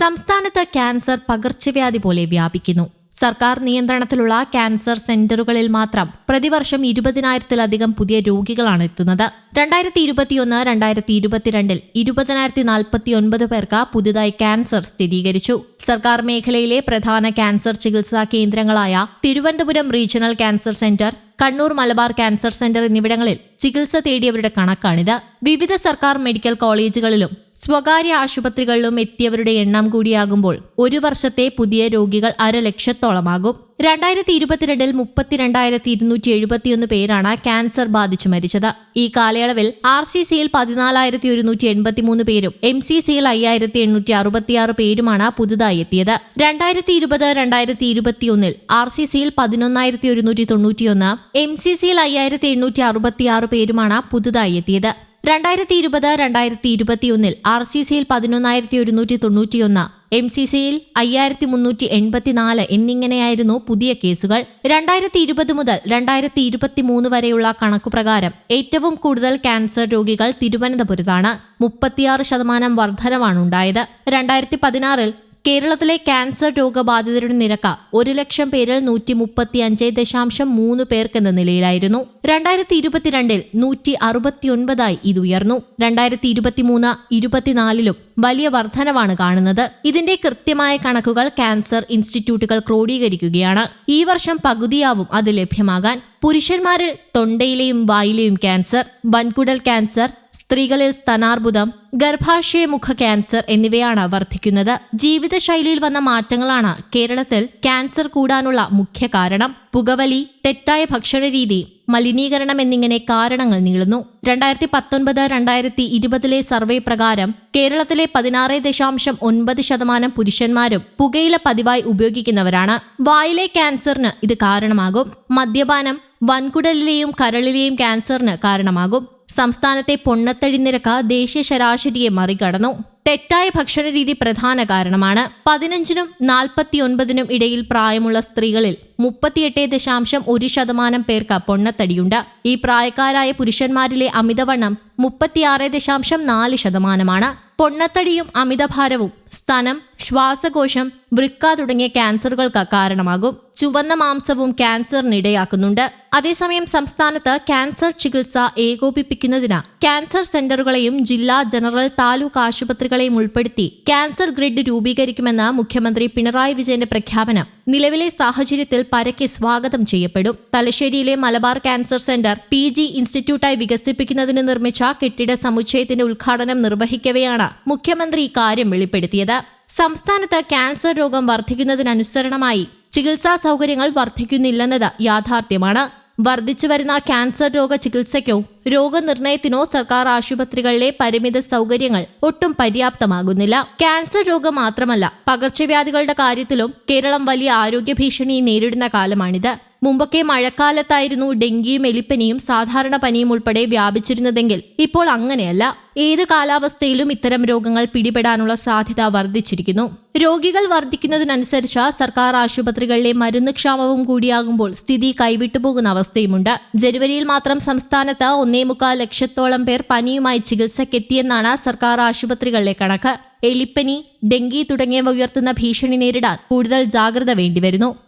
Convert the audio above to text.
സംസ്ഥാനത്ത് ക്യാൻസർ പകർച്ചവ്യാധി പോലെ വ്യാപിക്കുന്നു. സർക്കാർ നിയന്ത്രണത്തിലുള്ള ക്യാൻസർ സെന്ററുകളിൽ മാത്രം പ്രതിവർഷം ഇരുപതിനായിരത്തിലധികം പുതിയ രോഗികളാണ് എത്തുന്നത്. രണ്ടായിരത്തി ഇരുപത്തിയൊന്ന് രണ്ടായിരത്തി ഇരുപത്തിരണ്ടിൽ ഇരുപതിനായിരത്തി നാൽപ്പത്തി ഒൻപത് പേർക്ക് പുതുതായി ക്യാൻസർ സ്ഥിരീകരിച്ചു. സർക്കാർ മേഖലയിലെ പ്രധാന ക്യാൻസർ ചികിത്സാ കേന്ദ്രങ്ങളായ Thiruvananthapuram regional cancer centre Kannur Malabar cancer centre എന്നിവിടങ്ങളിൽ ചികിത്സ തേടിയവരുടെ കണക്കാണിത്. വിവിധ സർക്കാർ മെഡിക്കൽ കോളേജുകളിലും സ്വകാര്യ ആശുപത്രികളിലും എത്തിയവരുടെ എണ്ണം കൂടിയാകുമ്പോൾ ഒരു വർഷത്തെ പുതിയ രോഗികൾ അരലക്ഷത്തോളമാകും. രണ്ടായിരത്തി ഇരുപത്തിരണ്ടിൽ മുപ്പത്തിരണ്ടായിരത്തി ഇരുന്നൂറ്റി എഴുപത്തിയൊന്ന് പേരാണ് ക്യാൻസർ ബാധിച്ച് മരിച്ചത്. ഈ കാലയളവിൽ ആർ സി സിയിൽ പതിനാലായിരത്തി ഒരുന്നൂറ്റി എൺപത്തിമൂന്ന് പേരും എം സി സിയിൽ അയ്യായിരത്തി എണ്ണൂറ്റി അറുപത്തിയാറ് പേരുമാണ് പുതുതായി എത്തിയത്. രണ്ടായിരത്തി ഇരുപത് രണ്ടായിരത്തി ഇരുപത്തിയൊന്നിൽ ആർ സി സിയിൽ പതിനൊന്നായിരത്തി ഒരുന്നൂറ്റി തൊണ്ണൂറ്റിയൊന്ന് എം സി സിയിൽ അയ്യായിരത്തി എണ്ണൂറ്റി അറുപത്തിയാറ് പേരുമാണ് പുതുതായി എത്തിയത്. രണ്ടായിരത്തി ഇരുപത് രണ്ടായിരത്തി ഇരുപത്തിയൊന്നിൽ ആർ സി സിയിൽ പതിനൊന്നായിരത്തി ഒരുന്നൂറ്റി തൊണ്ണൂറ്റിയൊന്ന് എം സി സിയിൽ അയ്യായിരത്തി മുന്നൂറ്റി എൺപത്തിനാല് എന്നിങ്ങനെയായിരുന്നു പുതിയ കേസുകൾ. രണ്ടായിരത്തി ഇരുപത് മുതൽ രണ്ടായിരത്തി ഇരുപത്തി മൂന്ന് വരെയുള്ള കണക്കുപ്രകാരം ഏറ്റവും കൂടുതൽ ക്യാൻസർ രോഗികൾ തിരുവനന്തപുരത്താണ്. മുപ്പത്തിയാറ് ശതമാനം വർധനവാണുണ്ടായത്. രണ്ടായിരത്തി പതിനാറിൽ കേരളത്തിലെ ക്യാൻസർ രോഗബാധിതരുടെ നിരക്ക് ഒരു ലക്ഷം പേരിൽ നൂറ്റി മുപ്പത്തി അഞ്ച് ദശാംശം മൂന്ന് പേർക്കെന്ന നിലയിലായിരുന്നു. രണ്ടായിരത്തി ഇരുപത്തിരണ്ടിൽ നൂറ്റി അറുപത്തിയൊൻപതായി ഇത് ഉയർന്നു. രണ്ടായിരത്തി ഇരുപത്തിമൂന്ന് ഇരുപത്തിനാലിലും വലിയ വർധനവാണ് കാണുന്നത്. ഇതിന്റെ കൃത്യമായ കണക്കുകൾ ക്യാൻസർ ഇൻസ്റ്റിറ്റ്യൂട്ടുകൾ ക്രോഡീകരിക്കുകയാണ്. ഈ വർഷം പകുതിയാവും അത് ലഭ്യമാകാൻ. പുരുഷന്മാരിൽ തൊണ്ടയിലെയും വായിലെയും ക്യാൻസർ വൻകുടൽ ക്യാൻസർ സ്ത്രീകളിൽ സ്തനാർബുദം ഗർഭാശയമുഖ ക്യാൻസർ എന്നിവയാണ് വർദ്ധിക്കുന്നത്. ജീവിതശൈലിയിൽ വന്ന മാറ്റങ്ങളാണ് കേരളത്തിൽ ക്യാൻസർ കൂടാനുള്ള മുഖ്യ കാരണം. പുകവലി തെറ്റായ ഭക്ഷണരീതി മലിനീകരണം എന്നിങ്ങനെ കാരണങ്ങൾ നീളുന്നു. രണ്ടായിരത്തി പത്തൊൻപത് രണ്ടായിരത്തി ഇരുപതിലെ സർവേ പ്രകാരം കേരളത്തിലെ പതിനാറ് ദശാംശം ഒൻപത് ശതമാനം പുരുഷന്മാരും പുകയില പതിവായി ഉപയോഗിക്കുന്നവരാണ്. വായിലെ ക്യാൻസറിന് ഇത് കാരണമാകും. മദ്യപാനം വൻകുടലിലെയും കരളിലെയും ക്യാൻസറിന് കാരണമാകും. സംസ്ഥാനത്തെ പൊണ്ണത്തടി നിരക്ക് ദേശീയ ശരാശരിയെ മറികടന്നു. തെറ്റായ ഭക്ഷണരീതി പ്രധാന കാരണമാണ്. പതിനഞ്ചിനും നാൽപ്പത്തിയൊൻപതിനും ഇടയിൽ പ്രായമുള്ള സ്ത്രീകളിൽ മുപ്പത്തിയെട്ട് ദശാംശം ഒരു ശതമാനം പേർക്ക് പൊണ്ണത്തടിയുണ്ട്. ഈ പ്രായക്കാരായ പുരുഷന്മാരിലെ അമിതവണ്ണം മുപ്പത്തിയാറ് ദശാംശം നാല് ശതമാനമാണ്. പൊണ്ണത്തടിയും അമിതഭാരവും സ്തനം ശ്വാസകോശം വൃക്ക തുടങ്ങിയ ക്യാൻസറുകൾക്ക് കാരണമാകും. ചുവന്ന മാംസവും ക്യാൻസറിന് ഇടയാക്കുന്നുണ്ട്. അതേസമയം സംസ്ഥാനത്ത് ക്യാൻസർ ചികിത്സ ഏകോപിപ്പിക്കുന്നതിന് ക്യാൻസർ സെന്ററുകളെയും ജില്ലാ ജനറൽ താലൂക്ക് ആശുപത്രികളെയും ഉൾപ്പെടുത്തി ക്യാൻസർ ഗ്രിഡ് രൂപീകരിക്കുമെന്ന് മുഖ്യമന്ത്രി പിണറായി വിജയന്റെ പ്രഖ്യാപനം നിലവിലെ സാഹചര്യത്തിൽ പരക്കെ സ്വാഗതം ചെയ്യപ്പെടും. തലശ്ശേരിയിലെ Malabar cancer centre P G ഇൻസ്റ്റിറ്റ്യൂട്ടായി വികസിപ്പിക്കുന്നതിന് നിർമ്മിച്ച കെട്ടിട സമുച്ചയത്തിന്റെ ഉദ്ഘാടനം നിർവഹിക്കവെയാണ് മുഖ്യമന്ത്രി ഇക്കാര്യം വെളിപ്പെടുത്തിയത്. സംസ്ഥാനത്ത് ക്യാൻസർ രോഗം വർദ്ധിക്കുന്നതിനനുസരണമായി ചികിത്സാ സൗകര്യങ്ങൾ വർദ്ധിക്കുന്നില്ലെന്നത് യാഥാർത്ഥ്യമാണ്. വർദ്ധിച്ചുവരുന്ന ക്യാൻസർ രോഗ ചികിത്സയ്ക്കോ രോഗനിർണയത്തിനോ സർക്കാർ ആശുപത്രികളിലെ പരിമിത സൗകര്യങ്ങൾ ഒട്ടും പര്യാപ്തമാകുന്നില്ല. ക്യാൻസർ രോഗം മാത്രമല്ല പകർച്ചവ്യാധികളുടെ കാര്യത്തിലും കേരളം വലിയ ആരോഗ്യ ഭീഷണി നേരിടുന്ന കാലമാണിത്. മുമ്പൊക്കെ മഴക്കാലത്തായിരുന്നു ഡെങ്കിയും എലിപ്പനിയും സാധാരണ പനിയും ഉൾപ്പെടെ വ്യാപിച്ചിരുന്നതെങ്കിൽ ഇപ്പോൾ അങ്ങനെയല്ല. ഏത് കാലാവസ്ഥയിലും ഇത്തരം രോഗങ്ങൾ പിടിപെടാനുള്ള സാധ്യത വർദ്ധിച്ചിരിക്കുന്നു. രോഗികൾ വർദ്ധിക്കുന്നതിനനുസരിച്ച് സർക്കാർ ആശുപത്രികളിലെ മരുന്ന് ക്ഷാമവും കൂടിയാകുമ്പോൾ സ്ഥിതി കൈവിട്ടുപോകുന്ന അവസ്ഥയുമുണ്ട്. ജനുവരിയിൽ മാത്രം സംസ്ഥാനത്ത് ഒന്നേ മുക്കാൽ ലക്ഷത്തോളം പേർ പനിയുമായി ചികിത്സക്കെത്തിയെന്നാണ് സർക്കാർ ആശുപത്രികളിലെ കണക്ക്. എലിപ്പനി ഡെങ്കി തുടങ്ങിയവ ഉയർത്തുന്ന ഭീഷണി നേരിടാൻ കൂടുതൽ ജാഗ്രത വേണ്ടിവരുന്നു.